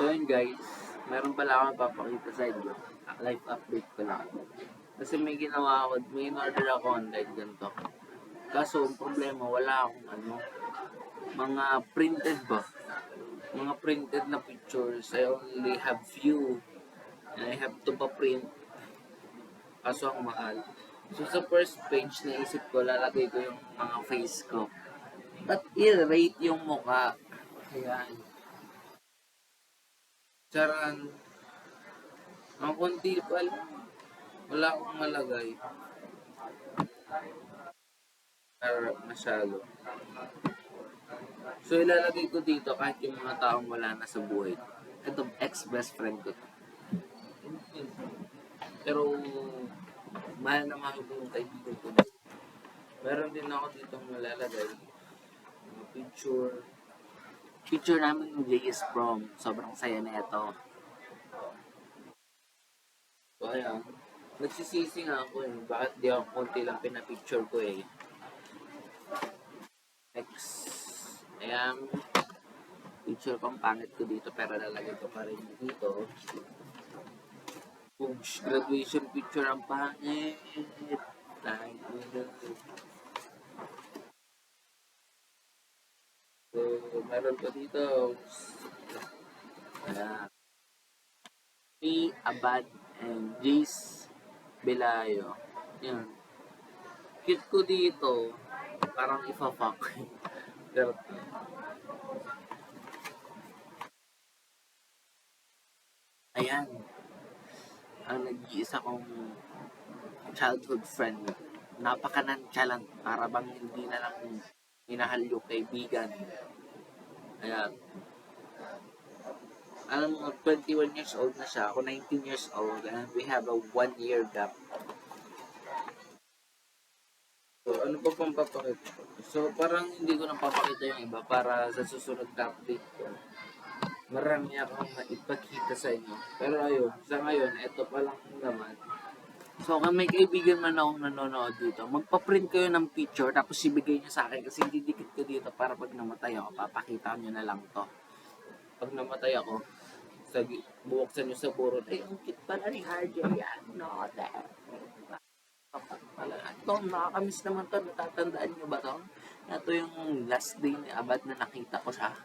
So yun guys, meron pala akong papakita sa inyo. Life update ko lang. Kasi may ginawa ako, may in-order ako online ganito. Kaso, ang problema, wala akong ano, mga printed ba? Mga printed na pictures. I only have few. And I have to pa-print. Kaso ang mahal. So sa first page, naisip ko, lalagay ko yung mga face ko. But i-rate yung mukha. Ayan. Charan. Ang konti pa lang. Wala akong malagay. Or masyado. So ilalagay ko dito kahit yung mga taong wala na sa buhay. Ito, ex-best friend ko. Pero, mahal na mahal ko yung kaibigan ko. Meron din ako dito malalagay. Mga picture. Picture namin ng JS Prom. Sobrang saya na ito. So, ayan. Nagsisisi nga ako eh. Bakit di ako konti lang pinapicture ko eh. Next. Ayan. Picture ko ang pangit ko dito pero lalagay ko pa rin dito. Oops, graduation picture ang pangit. So, meron pa dito. Ayan. P. Abad and Jace Belayo. Yan. Cute ko dito. Parang ifa-fuck. Pero, ayan. Ang nag-iisa kong childhood friend. Napaka-nonchalant. Para bang hindi na lang minahal yung kaibigan. Ayan. Alam mo, 21 years old na siya. Ako 19 years old. And we have a one year gap. So, ano pa pang papakita ko? So, parang hindi ko na papakita yung iba para sa susunod na update ko. Marami akong maipakita sa inyo. Pero ayun, sa ngayon, ito pa lang naman. So, kung may kaibigan man akong nanonood dito, magpa-print kayo ng picture tapos ibigay niyo sa akin kasi didikit ko dito para pag namatay ako, papakita niyo na lang to. Pag namatay ako, sa, bubuksan niyo sa burot, ay, ang cute pala ni RJ yan. No, that. Pala, ito, nakakamiss naman to. Natatandaan niyo ba to? Ito yung last day ni Abad na nakita ko siya.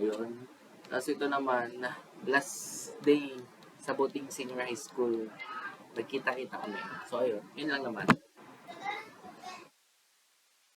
Ayun. Tapos ito naman, last day sa Buting Senior High School. Nagkita-kita kami. So, ayun. Yun lang naman.